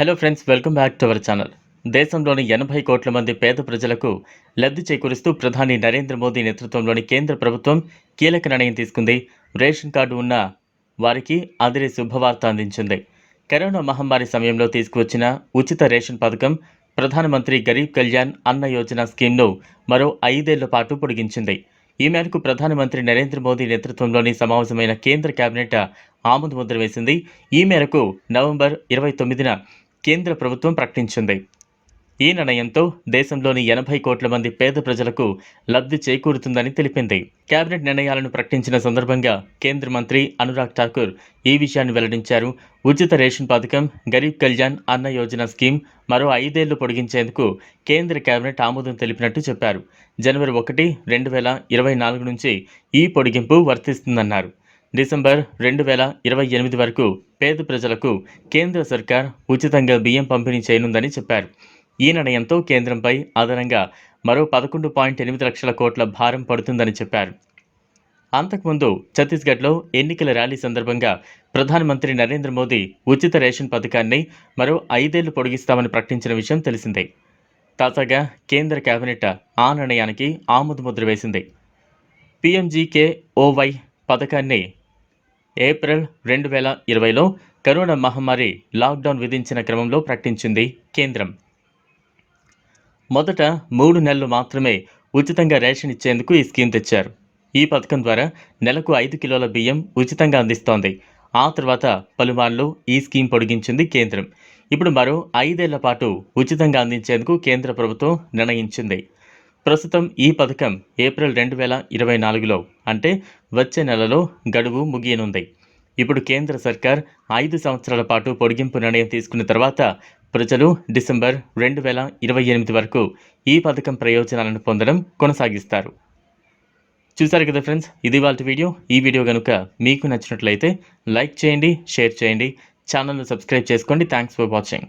Hello friends welcome back to our channel దేశంలోని ఎనభై కోట్ల మంది పేద ప్రజలకు లబ్ధి చేకూరుస్తూ ప్రధాని నరేంద్ర మోదీ నేతృత్వంలోని కేంద్ర ప్రభుత్వం కీలక నిర్ణయం తీసుకుంది. రేషన్ కార్డు ఉన్న వారికి అదిరే శుభవార్త అందించింది. కరోనా మహమ్మారి సమయంలో తీసుకువచ్చిన ఉచిత రేషన్ పథకం ప్రధానమంత్రి గరీబ్ కళ్యాణ్ అన్న యోజన స్కీమ్ను మరో ఐదేళ్ళ పాటు పొడిగించింది. ఈ మేరకు ప్రధానమంత్రి నరేంద్ర మోదీ నేతృత్వంలోని సమావేశమైన కేంద్ర కేబినెట్ ఆమోద ముద్ర వేసింది. ఈ మేరకు నవంబర్ ఇరవై తొమ్మిదిన కేంద్ర ప్రభుత్వం ప్రకటించింది. ఈ నిర్ణయంతో దేశంలోని ఎనభై కోట్ల మంది పేద ప్రజలకు లబ్ధి చేకూరుతుందని తెలిపింది. కేబినెట్ నిర్ణయాలను ప్రకటించిన సందర్భంగా కేంద్ర మంత్రి అనురాగ్ ఠాకూర్ ఈ విషయాన్ని వెల్లడించారు. ఉచిత రేషన్ పథకం గరీబ్ కళ్యాణ్ అన్న యోజన స్కీమ్ మరో ఐదేళ్ళు పొడిగించేందుకు కేంద్ర కేబినెట్ ఆమోదం తెలిపినట్టు చెప్పారు. జనవరి ఒకటి రెండు వేల ఇరవై నాలుగు నుంచి ఈ పొడిగింపు వర్తిస్తుందన్నారు. డిసెంబర్ రెండు వేల ఇరవై ఎనిమిది వరకు పేద ప్రజలకు కేంద్ర సర్కార్ ఉచితంగా బియ్యం పంపిణీ చేయనుందని చెప్పారు. ఈ నిర్ణయంతో కేంద్రంపై అదనంగా మరో పదకొండు పాయింట్ ఎనిమిది లక్షల కోట్ల భారం పడుతుందని చెప్పారు. అంతకుముందు ఛత్తీస్గఢ్లో ఎన్నికల ర్యాలీ సందర్భంగా ప్రధానమంత్రి నరేంద్ర మోదీ ఉచిత రేషన్ పథకాన్ని మరో ఐదేళ్ళు పొడిగిస్తామని ప్రకటించిన విషయం తెలిసిందే. తాజాగా కేంద్ర కేబినెట్ ఆ నిర్ణయానికి ఆమోదముద్ర వేసింది. పిఎంజీకేఓవై పథకాన్ని ఏప్రిల్ రెండు వేల ఇరవైలో కరోనా మహమ్మారి లాక్డౌన్ విధించిన క్రమంలో ప్రకటించింది కేంద్రం. మొదట మూడు నెలలు మాత్రమే ఉచితంగా రేషన్ ఇచ్చేందుకు ఈ స్కీమ్ తెచ్చారు. ఈ పథకం ద్వారా నెలకు ఐదు కిలోల బియ్యం ఉచితంగా అందిస్తోంది. ఆ తర్వాత పలుమార్లు ఈ స్కీమ్ పొడిగించింది కేంద్రం. ఇప్పుడు మరో ఐదేళ్ళ పాటు ఉచితంగా అందించేందుకు కేంద్ర ప్రభుత్వం నిర్ణయించింది. ప్రస్తుతం ఈ పథకం ఏప్రిల్ రెండు వేల ఇరవై నాలుగులో అంటే వచ్చే నెలలో గడువు ముగియనుంది. ఇప్పుడు కేంద్ర సర్కార్ ఐదు సంవత్సరాల పాటు పొడిగింపు నిర్ణయం తీసుకున్న తర్వాత ప్రజలు డిసెంబర్ రెండు వేల ఇరవై ఎనిమిది వరకు ఈ పథకం ప్రయోజనాలను పొందడం కొనసాగిస్తారు. చూసారు కదా ఫ్రెండ్స్ ఇది వాళ్ళ వీడియో. ఈ వీడియో కనుక మీకు నచ్చినట్లయితే లైక్ చేయండి షేర్ చేయండి. ఛానల్ను సబ్స్క్రైబ్ చేసుకోండి. Thanks for watching.